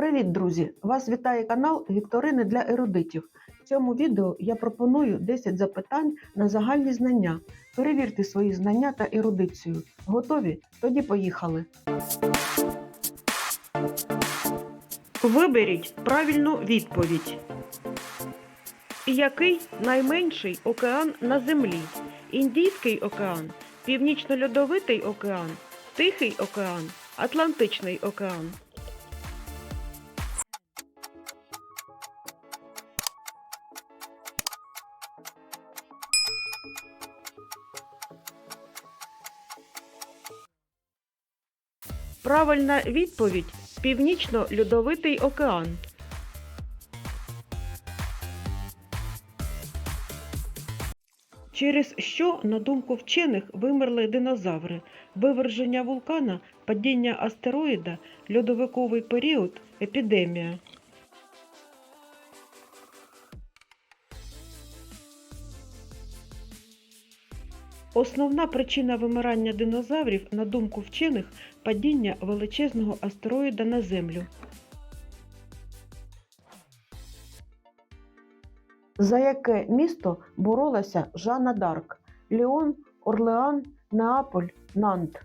Привіт, друзі! Вас вітає канал Вікторини для ерудитів. В цьому відео я пропоную 10 запитань на загальні знання. Перевірте свої знання та ерудицію. Готові? Тоді поїхали. Виберіть правильну відповідь. Який найменший океан на Землі? Індійський океан, Північно-Льодовитий океан, Тихий океан, Атлантичний океан. Правильна відповідь Північно-Льодовитий океан. Через що, на думку вчених, вимерли динозаври? Виверження вулкана, падіння астероїда, льодовиковий період, епідемія. Основна причина вимирання динозаврів, на думку вчених, падіння величезного астероїда на Землю. За яке місто боролася Жанна Дарк? Ліон, Орлеан, Неаполь, Нант.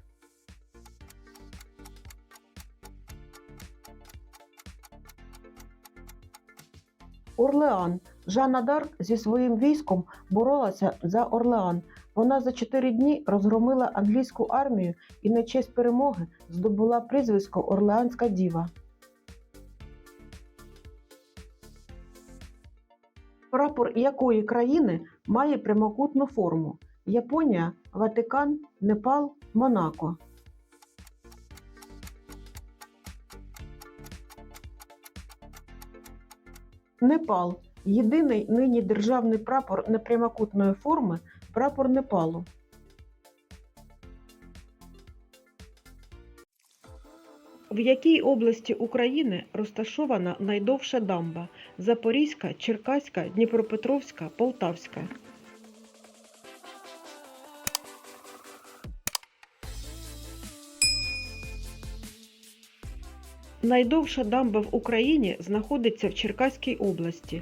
Орлеан. Жанна Дарк зі своїм військом боролася за Орлеан. Вона за чотири дні розгромила англійську армію і на честь перемоги здобула прізвисько Орлеанська діва. Прапор якої країни має прямокутну форму? Японія, Ватикан, Непал, Монако. Непал єдиний нині державний прапор непрямокутної форми прапор Непалу. В якій області України розташована найдовша дамба? Запорізька, Черкаська, Дніпропетровська, Полтавська. Найдовша дамба в Україні знаходиться в Черкаській області.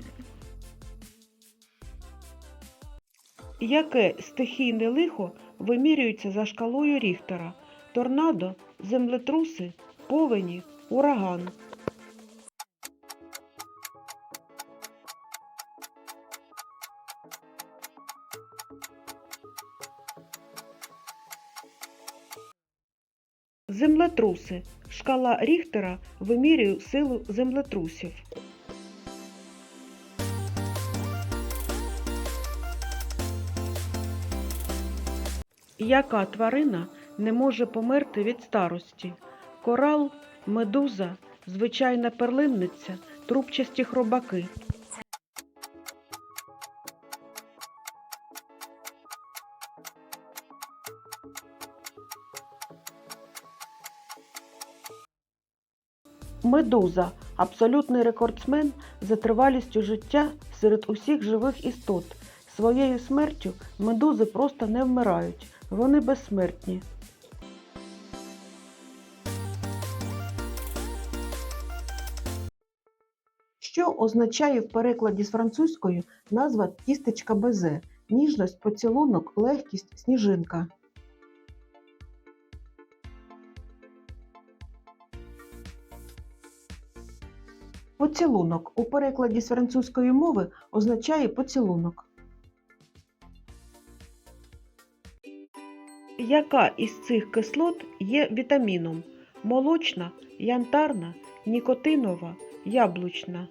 Яке стихійне лихо вимірюється за шкалою Ріхтера? Торнадо, землетруси, повені, ураган. Землетруси. Шкала Ріхтера вимірює силу землетрусів. Яка тварина не може померти від старості? Корал, медуза, звичайна перлинниця, трубчасті хробаки. Медуза абсолютний рекордсмен за тривалістю життя серед усіх живих істот. Своєю смертю медузи просто не вмирають, вони безсмертні. Що означає в перекладі з французької назва тістечка безе? Ніжність, поцілунок, легкість, сніжинка. Поцілунок у перекладі з французької мови означає поцілунок. Яка із цих кислот є вітаміном? Молочна, янтарна, нікотинова, яблучна.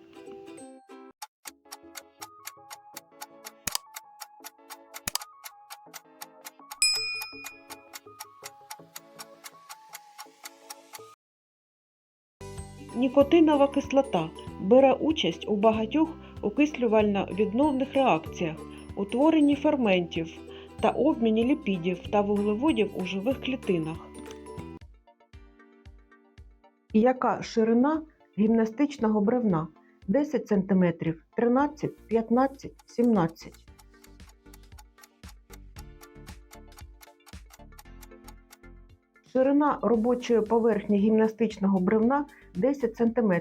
Нікотинова кислота бере участь у багатьох окислювально-відновних реакціях, утворенні ферментів та обміні ліпідів та вуглеводів у живих клітинах. Яка ширина гімнастичного бревна? 10 см, 13, 15, 17. Ширина робочої поверхні гімнастичного бревна 10 см.